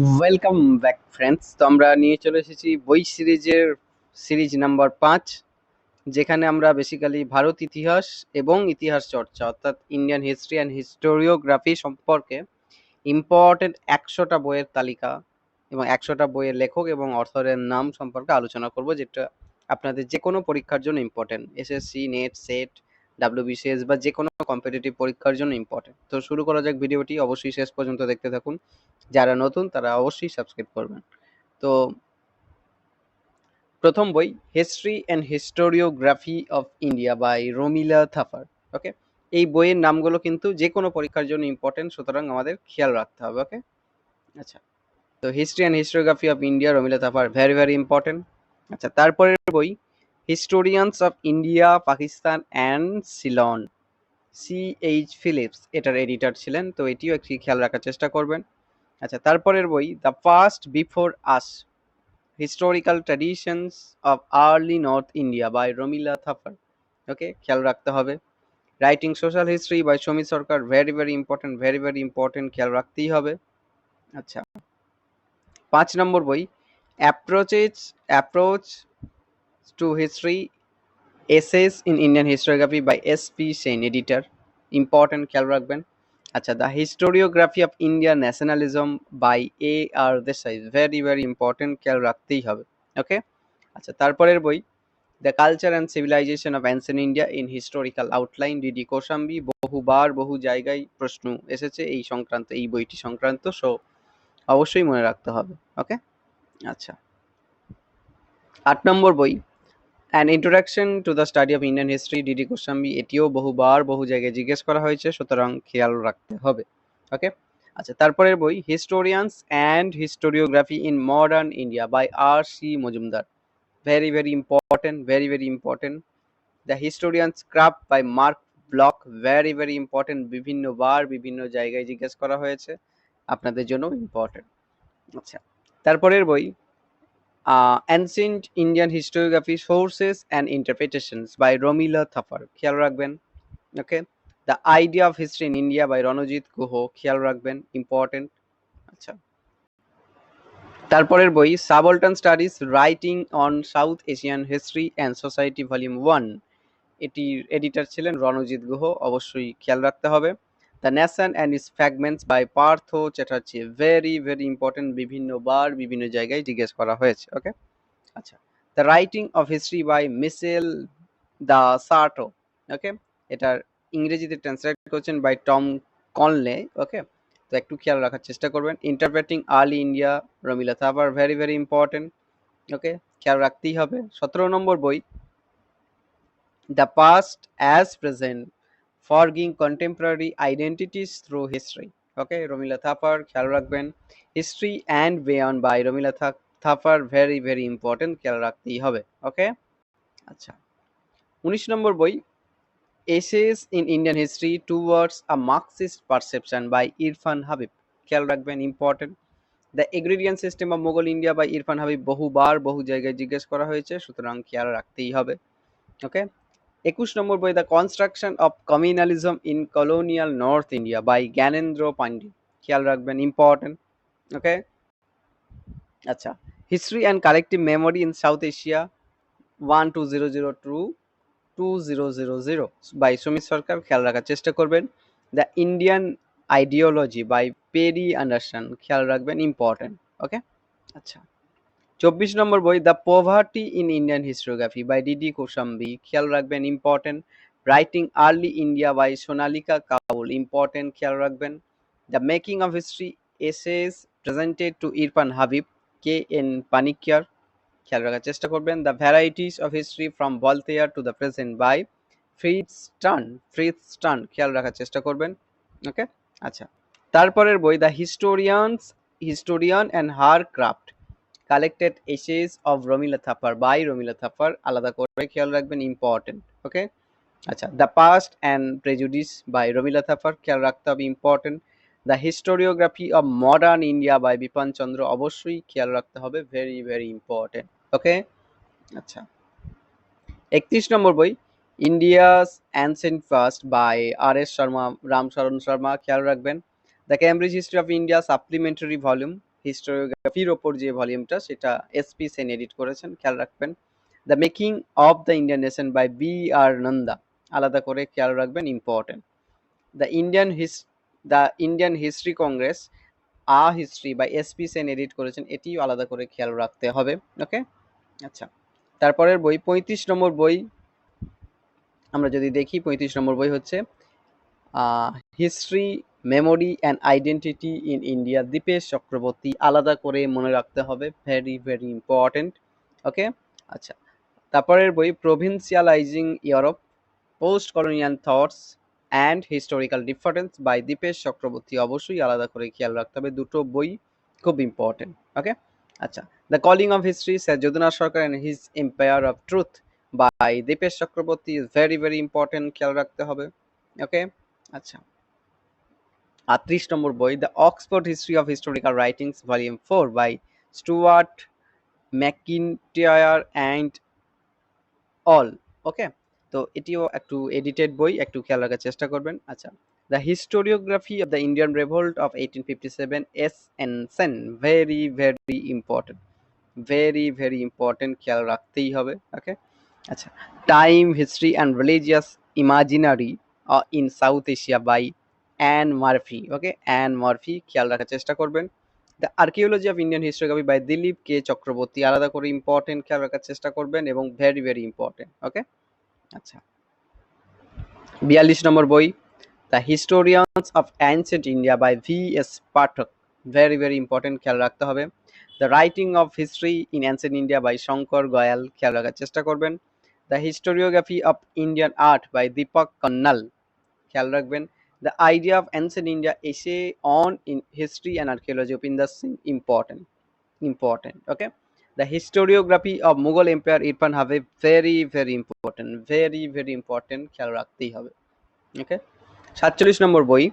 Welcome back friends তো আমরা নিয়ে চলে এসেছি বই সিরিজের সিরিজ নাম্বার পাঁচ, যেখানে আমরা বেসিক্যালি ভারত ইতিহাস এবং ইতিহাস চর্চা, অর্থাৎ ইন্ডিয়ান হিস্ট্রি অ্যান্ড হিস্টোরিওগ্রাফি সম্পর্কে ইম্পর্টেন্ট একশোটা বইয়ের তালিকা এবং একশোটা বইয়ের লেখক এবং অথরের নাম সম্পর্কে আলোচনা করব, যেটা আপনাদের যে কোনো পরীক্ষার জন্য important SSC NET SET WBCS বা যে কোনো কম্পিটিটিভ পরীক্ষার জন্য ইম্পর্টেন্ট তো শুরু করা যাক ভিডিওটি, অবশ্যই শেষ পর্যন্ত দেখতে থাকুন। যারা নতুন, তারা অবশ্যই সাবস্ক্রাইব করবেন। তো প্রথম বই history and historiography of India by Romila Thapar okay এই বইয়ের নামগুলো কিন্তু যে কোনো পরীক্ষার জন্য ইম্পর্টেন্ট সুতরাং আমাদের খেয়াল রাখতে হবে ওকে আচ্ছা তো history and historiography of India Romila Thapar very very important আচ্ছা তারপরের বই historians of India Pakistan and Ceylon C H Philips এটার এডিটর ছিলেন, তো এটিও একটি খেয়াল রাখার চেষ্টা করবেন। আচ্ছা তারপরের বই the first before us historical traditions of early north India by Romila Thapar okay খেয়াল রাখতে হবে। Writing social history by Samit Sarkar very very important very very important খেয়াল রাখতেই হবে। আচ্ছা পাঁচ নম্বর বই approaches approach to history essays in Indian historiography by S P Sen editor important খেয়াল রাখবেন আচ্ছা the historiography of India nationalism by A R Desai very very important খেয়াল রাখতেই হবে ওকে আচ্ছা তারপরের বই the culture and civilisation of ancient India in historical outline DD Kosambi বহুবার বহু জায়গায় প্রশ্ন এসেছে এই সংক্রান্ত, এই বইটি সংক্রান্ত সো অবশ্যই মনে রাখতে হবে। ওকে আচ্ছা। আট নম্বর বই an introduction to the study of Indian history DD Goswami এটিও বহুবার বহু জায়গায় জিজ্ঞেস করা হয়েছে, সুতরাং খেয়াল রাখতে হবে ওকে আচ্ছা তারপরের বই historians and historiography in modern India by R C Majumdar very very important very very important the historian's craft by Marc Bloch very very important বিভিন্নবার বিভিন্ন জায়গায় জিজ্ঞেস করা হয়েছে, আপনাদের জন্য ইম্পর্টেন্ট আচ্ছা তারপরের বই uh, Indian Indian sources and and by Romila Thapar খেয়াল রাখবেন okay the idea of history in India by Ranajit Guha খেয়াল রাখবেন ইম্পর্টেন্ট আচ্ছা। তারপরের বই subaltern studies writing on South Asian history and society volume one এটির editor ছিলেন রণজিৎ গুহ অবশ্যই খেয়াল রাখতে হবে। The nation and its fragments by Partha Chatterjee very very important বিভিন্ন বার বিভিন্ন জায়গায় জিজ্ঞেস করা হয়েছে ওকে আচ্ছা the writing of history by Michel de Certeau okay এটার ইংরেজিতে ট্রান্সলেট করছেন বাই টম কনলে ওকে তো একটু খেয়াল রাখার চেষ্টা করবেন। Interpreting early India Romila Thapar very very important okay খেয়াল রাখতেই হবে। সতেরো নম্বর বই the past as present forging contemporary identities through history okay Romila Thapar খেয়াল রাখবেন। History and beyond by Romila Thapar very very important খেয়াল রাখতেই হবে। ওকে আচ্ছা। উনিশ নম্বর বই essays in Indian history towards a Marxist perception by Irfan Habib খেয়াল রাখবেন important the agrarian system of Mughal India by Irfan Habib বহুবার, বহু জায়গায় জিজ্ঞেস করা হয়েছে, সুতরাং খেয়াল রাখতেই হবে। ওকে একুশ নম্বর বই the construction of communalism in colonial north India by Gyanendra Pandey খেয়াল রাখবেন ইম্পর্টেন্ট ওকে আচ্ছা history and collective memory in South Asia one two zero zero two two zero zero zero by Sumit Sarkar খেয়াল রাখার চেষ্টা করবেন। The Indian ideology by Perry Anderson খেয়াল রাখবেন important okay আচ্ছা চব্বিশ নম্বর বই the poverty in Indian historiography by DD Kosambi খেয়াল রাখবেন important writing early India by Sonalika Kaul important খেয়াল রাখবেন। The making of history essays presented to Irfan Habib K N Panikkar খেয়াল রাখার চেষ্টা করবেন। The varieties of history from Voltaire to the present by Fritz Stern Fritz Stern খেয়াল রাখার চেষ্টা করবেন। ওকে আচ্ছা। তারপরের বই the historians historian and her craft collected essays of Romila Thapar by Romila Thapar আলাদা করে খেয়াল রাখবেন ইম্পর্টেন্ট ওকে আচ্ছা the past and prejudice by Romila Thapar খেয়াল রাখতে হবে important the historiography of modern India by Bipan Chandra অবশ্যই খেয়াল রাখতে হবে ভেরি ভেরি ইম্পর্টেন্ট ওকে আচ্ছা একত্রিশ নম্বর বই India's ancient first by R S Sharma Ramsharan Sharma, খেয়াল রাখবেন। The Cambridge history of India supplementary volume হিস্টোরিওগ্রাফির ওপর যে ভলিউমটা, সেটা এসপি সেন এডিট করেছেন। খেয়াল রাখবেন। The making of the Indian nation by B R Nanda আলাদা করে খেয়াল রাখবেন important the Indian his the Indian history congress a history বা এসপি সেন এডিট করেছেন, এটিও আলাদা করে খেয়াল রাখতে হবে ওকে আচ্ছা। তারপরের বই, পঁয়ত্রিশ নম্বর বই। আমরা যদি দেখি, পঁয়ত্রিশ নম্বর বই হচ্ছে history memory and identity in India Dipesh Chakrabarty আলাদা করে মনে রাখতে হবে ভেরি ভেরি ইম্পর্টেন্ট ওকে আচ্ছা তারপরের বই provincializing Europe post colonial thoughts and historical difference by Dipesh Chakrabarty অবশ্যই আলাদা করে খেয়াল রাখতে হবে, দুটো বই খুব ইম্পর্টেন্ট ওকে আচ্ছা the calling of history sir Jadunath Sarkar and his empire of truth by Dipesh Chakrabarty is very very important খেয়াল রাখতে হবে ওকে আচ্ছা আটত্রিশ নম্বর বই the Oxford history of historical writings volume four by Stuart Macintyre and all okay তো এটিও একটু এডিটেড বই, একটু খেয়াল রাখার চেষ্টা করবেন। আচ্ছা the historiography of the Indian revolt of eighteen fifty seven S N Sen very very important very very important খেয়াল রাখতেই হবে। ওকে আচ্ছা time history and religious imaginary in South Asia by Anne Murphy, okay? Anne Murphy, খেয়াল রাখার চেষ্টা করবেন। The archaeology of Indian historiography by Dilip K Chakrabarti, আলাদা করে ইম্পর্টেন্ট খেয়াল রাখার চেষ্টা করবেন এবং ভেরি ভেরি ইম্পর্টেন্ট ওকে? আচ্ছা। বিয়াল্লিশ নম্বর বই, the historians of ancient India by V S Pathak very very important খেয়াল রাখতে হবে। The writing of history in ancient India by Shankar Goyal, খেয়াল রাখার চেষ্টা করবেন। The historiography of Indian art by Deepak Kannal, খেয়াল রাখবেন। The idea of ancient India essay on in history and archaeology of Singh important important okay the historiography of Mughal Empire Irfan have a very very important very very important খেয়াল রাখতেই হবে ওকে সাতচল্লিশ নম্বর বই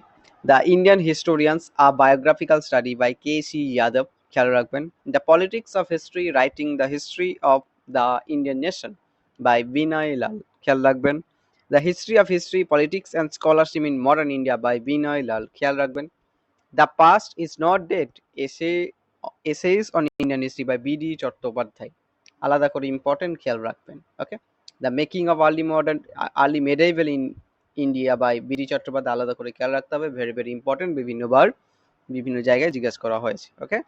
the Indian historians a biographical study by K C Yadav খেয়াল রাখবেন the politics of history writing the history of the Indian nation by Vinay খেয়াল রাখবেন the history of history politics and scholarship in modern India by Vinay Lal খেয়াল রাখবেন। The past is not dead essay essays on Indian history by B D Chattopadhyaya আলাদা করে important খেয়াল রাখবেন okay the making of early modern early medieval in India by B D Chattopadhyaya আলাদা করে খেয়াল রাখতে হবে। ভেরি ভেরি ইম্পর্টেন্ট বিভিন্নবার বিভিন্ন জায়গায় জিজ্ঞাসা করা হয়েছে ওকে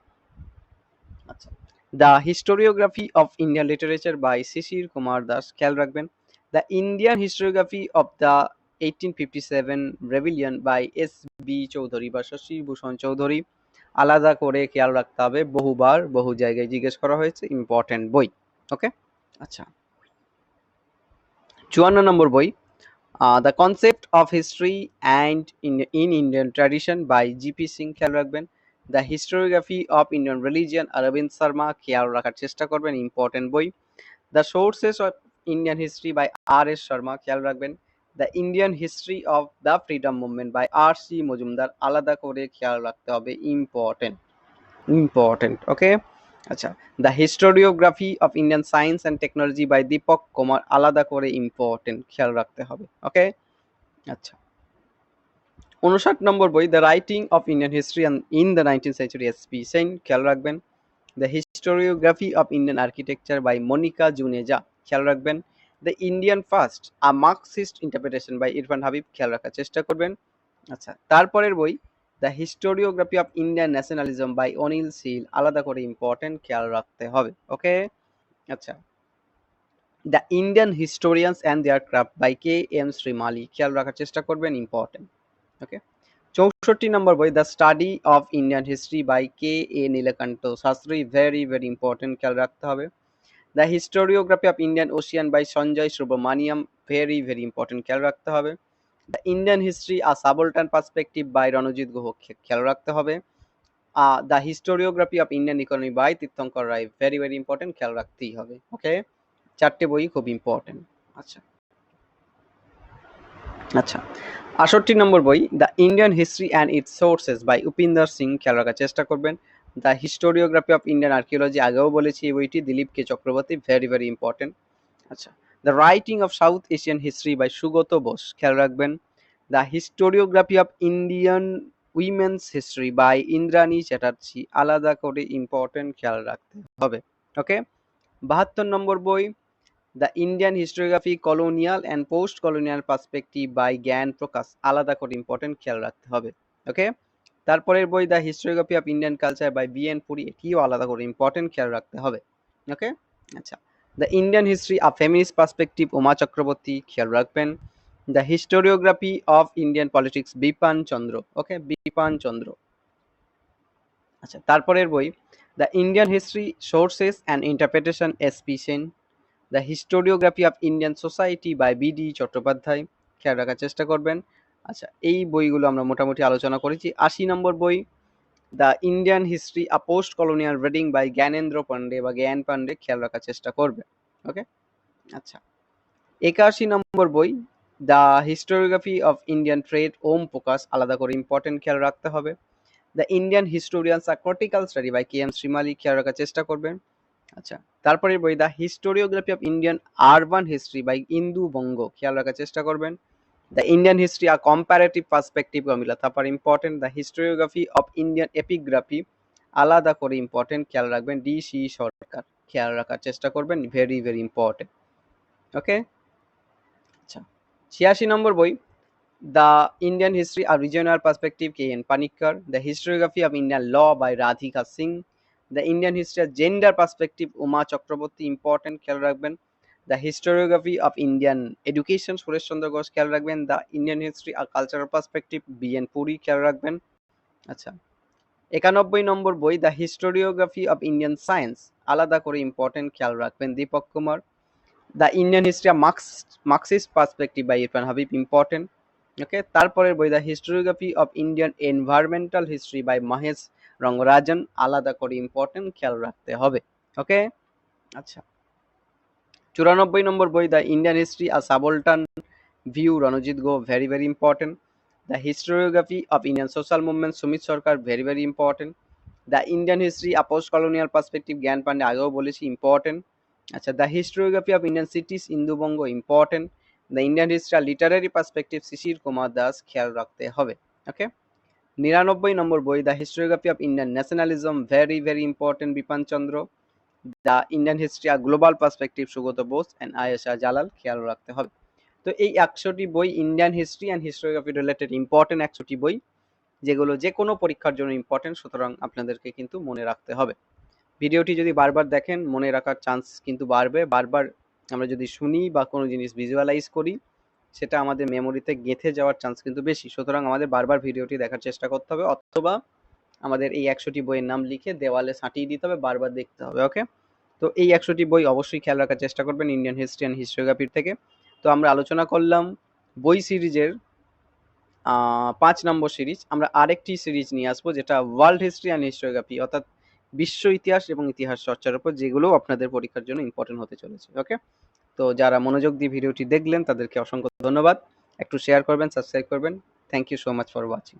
আচ্ছা। The historiography of Indian literature by Sisir Kumar Das খেয়াল রাখবেন। Historiography of the eighteen fifty seven rebellion by S B Chaudhuri বা শশী ভূষণ চৌধুরী আলাদা করে খেয়াল রাখতে হবে। বহুবার বহু জায়গায় জিজ্ঞেস করা হয়েছে। ইম্পর্টেন্ট বই। ওকে আচ্ছা। চুয়ান্ন নম্বর বই। The concept of history and in Indian tradition by G P Singh খেয়াল রাখবেন। The historiography of Indian religion Arvind Sharma. খেয়াল রাখার চেষ্টা করবেন। ইম্পর্টেন্ট বই। The sources of Indian history by R S Sharma খেয়াল রাখবেন। The Indian history of the freedom movement by R C Majumdar, আলাদা করে খেয়াল রাখতে হবে ইম্পর্টেন্ট ইম্পর্টেন্ট ওকে আচ্ছা the historiography of Indian science and technology by Deepak Kumar আলাদা করে ইম্পর্টেন্ট খেয়াল রাখতে হবে ওকে আচ্ছা উনষাট নম্বর বই the writing of Indian history in the nineteen century S P Sen খেয়াল রাখবেন। The historiography of Indian architecture by Monica Juneja খেয়াল রাখবেন। The Indian first a Marxist interpretation by Irfan Habib খেয়াল রাখার চেষ্টা করবেন। আচ্ছা তারপরের বই the historiography of Indian nationalism by Anil Seal আলাদা করে ইম্পর্টেন্ট খেয়াল রাখতে হবে ওকে আচ্ছা the Indian historians and their craft by K M Shrimali খেয়াল রাখার চেষ্টা করবেন ইম্পর্টেন্ট ওকে চৌষট্টি নম্বর বই the study of Indian history by K A Nilakanta Sastri very very important খেয়াল রাখতে হবে। The historiography of Indian ocean by Sanjay Subrahmanyam very very important খেয়াল রাখতে হবে। The Indian history a subaltern perspective by Ranajit Guha খেয়াল রাখতে হবে। The historiography of Indian economy by Tirthankar Roy very very important খেয়াল রাখতেই হবে ওকে চারটে বই খুব ইম্পর্টেন্ট আচ্ছা। আচ্ছা আষট্টি নম্বর বই the Indian history and its sources by Upinder Singh খেয়াল রাখার চেষ্টা করবেন। The historiography of Indian archaeology আগেও বলেছি, এই বইটি Dilip K Chakrabarti very very important আচ্ছা the writing of South Asian history by Sugata Bose খেয়াল রাখবেন। The historiography of Indian women's history by Indrani Chatterjee আলাদা করে ইম্পর্টেন্ট খেয়াল রাখতে হবে ওকে বাহাত্তর নম্বর বই the Indian historiography colonial and post colonial perspective by Gyan Prakash আলাদা করে ইম্পর্টেন্ট খেয়াল রাখতে হবে ওকে তারপরের বই the historiography of Indian culture by B N Puri, এটিও আলাদা করে ইম্পর্টেন্ট খেয়াল রাখতে হবে। ওকে আচ্ছা। The Indian history of feminist perspective, Uma Chakravarti, খেয়াল রাখবেন। The historiography of Indian politics, Bipan Chandra. Okay Bipan Chandra. আচ্ছা তারপরের বই, the Indian history sources and interpretation, S P Sen. The historiography of Indian society by B D Chattopadhyaya, খেয়াল রাখার চেষ্টা করবেন। আচ্ছা এই বইগুলো আমরা মোটামুটি আলোচনা করেছি। আশি নম্বর বই, the Indian history, a post colonial reading by Gyanendra Pandey বা জ্ঞান পান্ডে খেয়াল রাখার চেষ্টা করবে, ওকে? আচ্ছা একাশি নম্বর বই, the historiography of Indian trade, Om Prakash, আলাদা করে ইম্পর্টেন্ট খেয়াল রাখতে হবে। The Indian historians R critical study by K M Shrimali খেয়াল রাখার চেষ্টা করবেন আচ্ছা তারপরে বই, the historiography of Indian urban history by Indu Banga, খেয়াল রাখার চেষ্টা করবেন। The Indian history R comparative perspective Romila Thapar important the historiography of Indian epigraphy আলাদা করে ইম্পর্টেন্ট খেয়াল রাখবেন ডি সি সরকার, খেয়াল রাখার চেষ্টা করবেন ভেরি ভেরি ইম্পর্টেন্ট ওকে আচ্ছা ছিয়াশি নম্বর বই the Indian history R regional perspective K N Panikkar the historiography of Indian law by Radhika Singh the Indian history R gender perspective Uma Chakravarti important খেয়াল রাখবেন the historiography of Indian education Sureshchandra Ghosh খেয়াল রাখবেন। The Indian history R cultural perspective B N Puri খেয়াল রাখবেন। আচ্ছা। একানব্বই নম্বর বই the historiography of Indian science আলাদা করে ইম্পর্টেন্ট খেয়াল রাখবেন Deepak Kumar. The Indian history R Marx Marxist perspective by Irfan Habib important okay তারপরের বই the historiography of Indian environmental history by Mahesh Rangarajan আলাদা করে ইম্পর্টেন্ট খেয়াল রাখতে হবে। ওকে আচ্ছা। চুরানব্বই নম্বর বই দ্য ইন্ডিয়ান হিস্ট্রি আর subaltern view Ranajit Guha very very important the historiography of Indian social movement Sumit Sarkar very very important the Indian history আপোস্ট colonial perspective Gyan Pandey আগেও বলেছি ইম্পর্টেন্ট আচ্ছা the historiography of Indian cities ইন্দুবঙ্গ ইম্পর্টেন্ট দ্য ইন্ডিয়ান হিস্ট্রি আর literary perspective Sisir Kumar Das খেয়াল রাখতে হবে okay নিরানব্বই number বই the historiography of Indian nationalism very very important Bipan Chandra the Indian history R global perspective Sugata Bose and Ayesha Jalal খেয়াল রাখতে হবে। তো এই একশোটি বই Indian history and historiography related important একশোটি বই, যেগুলো যে কোনো পরীক্ষার জন্য ইম্পর্টেন্ট সুতরাং আপনাদেরকে কিন্তু মনে রাখতে হবে। ভিডিওটি যদি বারবার দেখেন, মনে রাখার চান্স কিন্তু বাড়বে। বারবার আমরা যদি শুনি বা কোনো জিনিস ভিজুয়ালাইজ করি, সেটা আমাদের মেমোরিতে গেঁথে যাওয়ার চান্স কিন্তু বেশি। সুতরাং আমাদের বারবার ভিডিওটি দেখার চেষ্টা করতে হবে, অথবা আমাদের এই একশোটি বইয়ের নাম লিখে দেওয়ালে সাঁটিয়ে দিতে হবে, বারবার দেখতে হবে ওকে তো এই একশোটি বই অবশ্যই খেয়াল রাখার চেষ্টা করবেন ইন্ডিয়ান হিস্ট্রি অ্যান্ড হিস্টোগ্রাফির থেকে। তো আমরা আলোচনা করলাম বই সিরিজের পাঁচ নম্বর সিরিজ। আমরা আরেকটি সিরিজ নিয়ে আসব যেটা ওয়ার্ল্ড হিস্ট্রি অ্যান্ড হিস্টোগ্রাফি অর্থাৎ বিশ্ব ইতিহাস এবং ইতিহাস চর্চার উপর, যেগুলো আপনাদের পরীক্ষার জন্য ইম্পর্টেন্ট হতে চলেছে ওকে তো যারা মনোযোগ দিয়ে ভিডিওটি দেখলেন, তাদেরকে অসংখ্য ধন্যবাদ। একটু শেয়ার করবেন সাবস্ক্রাইব করবেন। Thank you so much for watching